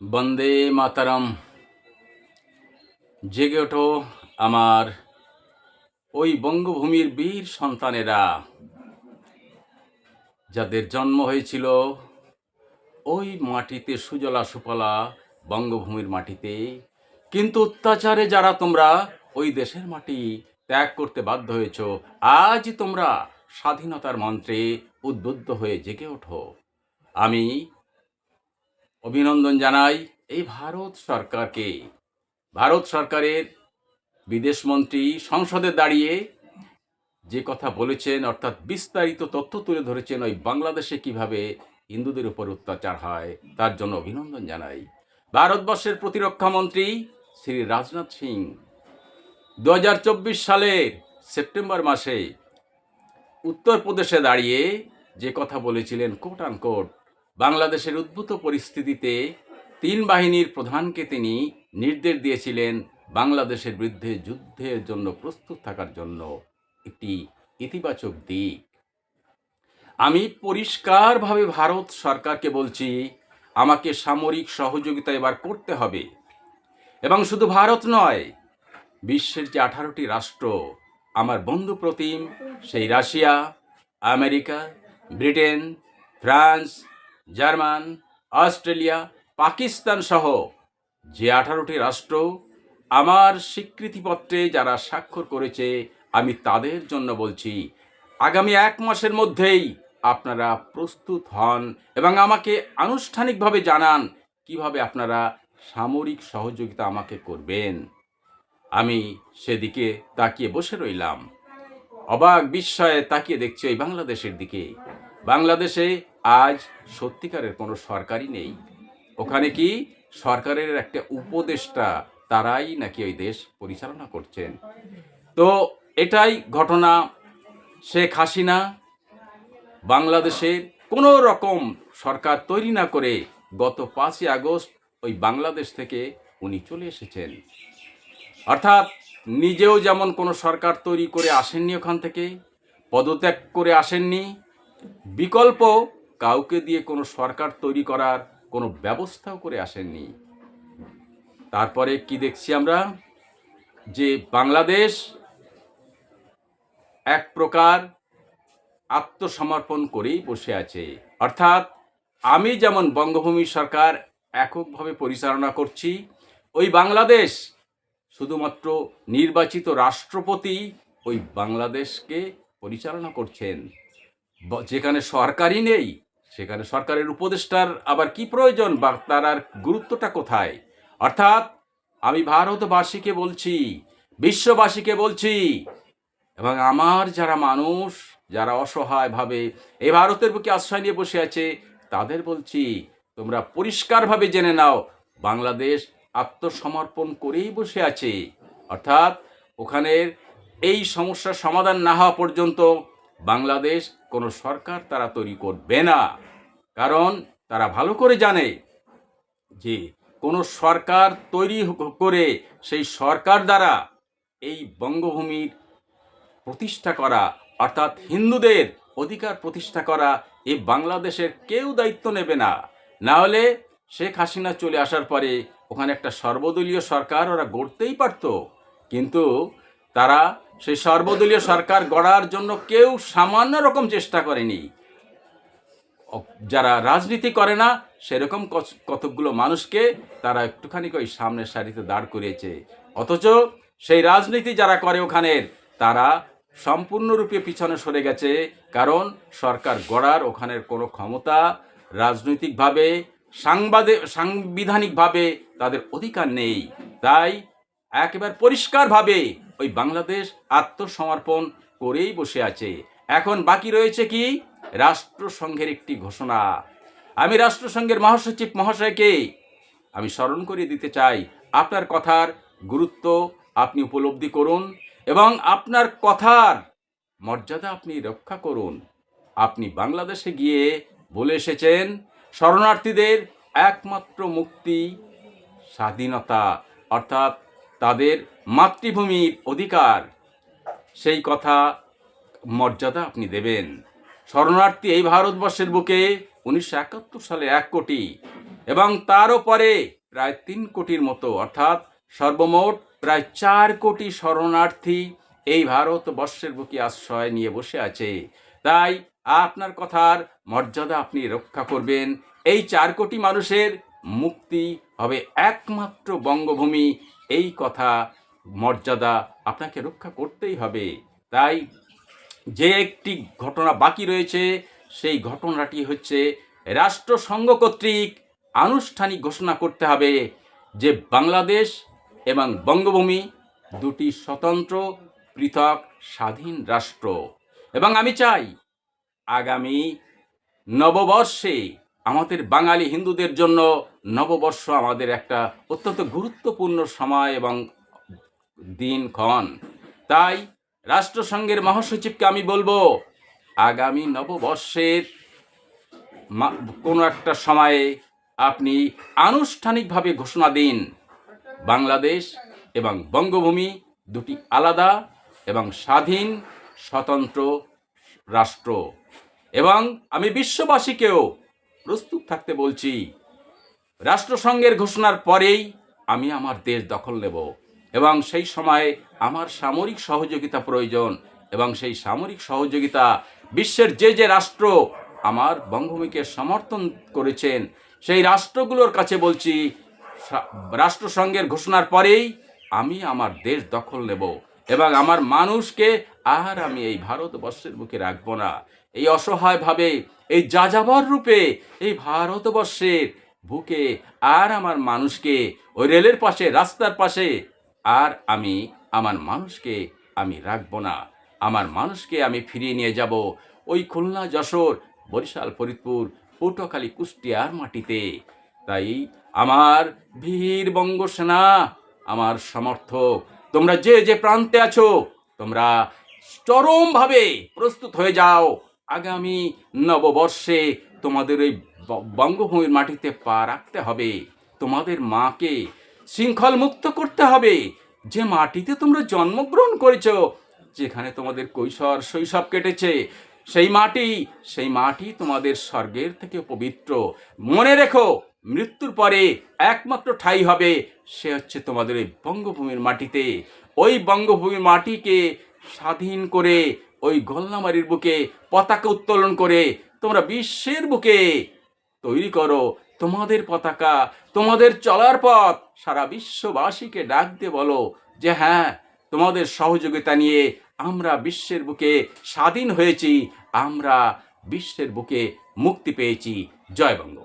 বন্দে মাতারাম। জেগে ওঠো আমার ওই বঙ্গভূমির বীর সন্তানেরা। যাদের জন্ম হয়েছিল ওই মাটিতে সুজলা সুফলা বঙ্গভূমির মাটিতে, কিন্তু অত্যাচারে যারা তোমরা ওই দেশের মাটি ত্যাগ করতে বাধ্য হয়েছ, আজ তোমরা স্বাধীনতার মন্ত্রে উদ্বুদ্ধ হয়ে জেগে ওঠো। আমি অভিনন্দন জানাই এই ভারত সরকারকে। ভারত সরকারের বিদেশমন্ত্রী সংসদে দাঁড়িয়ে যে কথা বলেছেন, অর্থাৎ বিস্তারিত তথ্য তুলে ধরেছেন ওই বাংলাদেশে কীভাবে হিন্দুদের উপর অত্যাচার হয়, তার জন্য অভিনন্দন জানাই। ভারতবর্ষের প্রতিরক্ষা মন্ত্রী শ্রী রাজনাথ সিং দু হাজার চব্বিশ সালের সেপ্টেম্বর মাসে উত্তরপ্রদেশে দাঁড়িয়ে যে কথা বলেছিলেন কোট আন কোট বাংলাদেশের উদ্ভূত পরিস্থিতিতে তিন বাহিনীর প্রধানকে তিনি নির্দেশ দিয়েছিলেন বাংলাদেশের বিরুদ্ধে যুদ্ধের জন্য প্রস্তুত থাকার জন্য একটি ইতিবাচক দিক। আমি পরিষ্কারভাবে ভারত সরকারকে বলছি, আমাকে সামরিক সহযোগিতা এবার করতে হবে। এবং শুধু ভারত নয়, বিশ্বের যে আঠারোটি রাষ্ট্র, আমার বন্ধু প্রতিম, সেই Russia, America, Britain, France German, Australia, Pakistan সহ যে আঠারোটি রাষ্ট্র আমার স্বীকৃতিপত্রে যারা স্বাক্ষর করেছে, আমি তাদের জন্য বলছি, আগামী এক মাসের মধ্যেই আপনারা প্রস্তুত হন এবং আমাকে আনুষ্ঠানিকভাবে জানান কীভাবে আপনারা সামরিক সহযোগিতা আমাকে করবেন। আমি সেদিকে তাকিয়ে বসে রইলাম। অবাক বিস্ময়ে তাকিয়ে দেখছি ওই বাংলাদেশের দিকে। বাংলাদেশে আজ সত্যিকারের কোনো সরকারই নেই। ওখানে কি সরকারের একটা উপদেষ্টা তারাই নাকি ওই দেশ পরিচালনা করছেন? তো এটাই ঘটনা শেখ হাসিনা বাংলাদেশের কোনো রকম সরকার তৈরি না করে গত পাঁচই আগস্ট ওই বাংলাদেশ থেকে উনি চলে এসেছেন। অর্থাৎ নিজেও যেমন কোনো সরকার তৈরি করে আসেননি ওখান থেকে, পদত্যাগ করে আসেননি, বিকল্প কাউকে দিয়ে কোনো সরকার তৈরি করার কোনো ব্যবস্থাও করে আসেননি। তারপরে কি দেখছি আমরা? যে বাংলাদেশ এক প্রকার আত্মসমর্পণ করেই বসে আছে। অর্থাৎ আমি যেমন বঙ্গভূমি সরকার এককভাবে পরিচালনা করছি, ওই বাংলাদেশ শুধুমাত্র নির্বাচিত রাষ্ট্রপতি ওই বাংলাদেশকে পরিচালনা করছেন। যেখানে সরকারই নেই সেখানে সরকারের উপদেষ্টার আবার কি প্রয়োজন বা তার আর গুরুত্বটা কোথায়? অর্থাৎ আমি ভারতবাসীকে বলছি, বিশ্ববাসীকে বলছি এবং আমার যারা মানুষ, যারা অসহায়ভাবে এই ভারতের বুকে আশ্রয় নিয়ে বসে আছে, তাদের বলছি, তোমরা পরিষ্কারভাবে জেনে নাও, বাংলাদেশ আত্মসমর্পণ করেই বসে আছে। অর্থাৎ ওখানের এই সমস্যার সমাধান না হওয়া পর্যন্ত বাংলাদেশ কোনো সরকার তারা তৈরি করবে না। কারণ তারা ভালো করে জানে যে কোনো সরকার তৈরি করে সেই সরকার দ্বারা এই বঙ্গভূমির প্রতিষ্ঠা করা, অর্থাৎ হিন্দুদের অধিকার প্রতিষ্ঠা করা এই বাংলাদেশের কেউ দায়িত্ব নেবে না। না হলে শেখ হাসিনা চলে আসার পরে ওখানে একটা সর্বদলীয় সরকার ওরা গড়তেই পারত। কিন্তু তারা সেই সর্বদলীয় সরকার গড়ার জন্য কেউ সামান্য রকম চেষ্টা করেনি। যারা রাজনীতি করে না, সেরকম কতকগুলো মানুষকে তারা একটুখানি ওই সামনের সারিতে দাঁড় করিয়েছে। অথচ সেই রাজনীতি যারা করে ওখানের, তারা সম্পূর্ণরূপে পিছনে সরে গেছে, কারণ সরকার গড়ার ওখানের কোনো ক্ষমতা রাজনৈতিকভাবে, সাংবাদে, সাংবিধানিকভাবে তাদের অধিকার নেই। তাই একেবারে পরিষ্কারভাবে ওই বাংলাদেশ আত্মসমর্পণ করেই বসে আছে। এখন বাকি রয়েছে কি? রাষ্ট্রসংঘের একটি ঘোষণা। আমি রাষ্ট্রসংঘের মহাসচিব মহাশয়কে আমি স্মরণ করিয়ে দিতে চাই। আপনার কথার গুরুত্ব আপনি উপলব্ধি করুন এবং আপনার কথার মর্যাদা আপনি রক্ষা করুন। আপনি বাংলাদেশে গিয়ে বলে এসেছেন, শরণার্থীদের একমাত্র মুক্তি, স্বাধীনতা। অর্থাৎ তাদের মাতৃভূমির অধিকার, সেই কথা মর্যাদা আপনি দেবেন। শরণার্থী এই ভারতবর্ষের বুকে উনিশশো একাত্তর সালে এক কোটি এবং তারও পরে প্রায় তিন কোটির মতো, অর্থাৎ সর্বমোট প্রায় চার কোটি শরণার্থী এই ভারতবর্ষের বুকে আশ্রয় নিয়ে বসে আছে। তাই আপনার কথার মর্যাদা আপনি রক্ষা করবেন। এই চার কোটি মানুষের মুক্তি হবে একমাত্র বঙ্গভূমি এই কথা মর্যাদা আপনাকে রক্ষা করতেই হবে। তাই যে একটি ঘটনা বাকি রয়েছে, সেই ঘটনাটি হচ্ছে রাষ্ট্রসংঘ কর্তৃক আনুষ্ঠানিক ঘোষণা করতে হবে যে বাংলাদেশ এবং বঙ্গভূমি দুটি স্বতন্ত্র, পৃথক, স্বাধীন রাষ্ট্র। এবং আমি চাই আগামী নববর্ষে আমাদের বাঙালি হিন্দুদের জন্য নববর্ষ আমাদের একটা অত্যন্ত গুরুত্বপূর্ণ সময় এবং দিন দিনক্ষণ তাই রাষ্ট্রসংঘের মহাসচিবকে আমি বলব, আগামী নববর্ষের কোনো একটা সময়ে আপনি আনুষ্ঠানিকভাবে ঘোষণা দিন। বাংলাদেশ এবং বঙ্গভূমি দুটি আলাদা এবং স্বাধীন, স্বতন্ত্র রাষ্ট্র। এবং আমি বিশ্ববাসীকেও প্রস্তুত থাকতে বলছি। রাষ্ট্রসংঘের ঘোষণার পরেই আমি আমার দেশ দখল নেব এবং সেই সময় আমার সামরিক সহযোগিতা প্রয়োজন এবং সেই সামরিক সহযোগিতা বিশ্বের যে যে রাষ্ট্র আমার বঙ্গভূমিকে সমর্থন করেছেন, সেই রাষ্ট্রগুলোর কাছে বলছি রাষ্ট্রসংঘের ঘোষণার পরেই আমি আমার দেশ দখল নেব এবং আমার মানুষকে আর আমি এই ভারতবর্ষের বুকে রাখব না। এই অসহায়ভাবে এই যাযাবর রূপে, এই ভারতবর্ষের বুকে আর আমার মানুষকে, ওই রেলের পাশে, রাস্তার পাশে, আর আমি, আমার মানুষকে আমি রাখব না। আমার মানুষকে আমি ফিরিয়ে নিয়ে যাব ওই খুলনা, যশোর, বরিশাল, ফরিদপুর, পটুয়াখালী, কুষ্টিয়ার মাটিতে। তাই আমার বীর বঙ্গসেনা আমার সমর্থক, তোমরা যে যে প্রান্তে আছো, তোমরা চরমভাবে প্রস্তুত হয়ে যাও। আগামী নববর্ষে তোমাদের ওই বঙ্গভূমির মাটিতে পা রাখতে হবে। তোমাদের মাকে শৃঙ্খল মুক্ত করতে হবে। যে মাটিতে তোমরা জন্মগ্রহণ করেছ, যেখানে তোমাদের কৈশোর শৈশব কেটেছে, সেই মাটি সেই মাটি তোমাদের স্বর্গের থেকে পবিত্র। মনে রেখো, মৃত্যুর পরে একমাত্র ঠাই হবে, সে হচ্ছে তোমাদের ওই বঙ্গভূমির মাটিতে। ওই বঙ্গভূমির মাটিকে স্বাধীন করে ওই গলনামারির বুকে পতাকা উত্তোলন করে তোমরা বিশ্বের বুকে তৈরি করো। তোমাদের পতাকা, তোমাদের চলার পথ সারা বিশ্ববাসীকে ডাক দিয়ে বলো যে হ্যাঁ তোমাদের সহযোগিতা নিয়ে আমরা বিশ্বের বুকে স্বাধীন হয়েছি, আমরা বিশ্বের বুকে মুক্তি পেয়েছি। জয় বঙ্গ।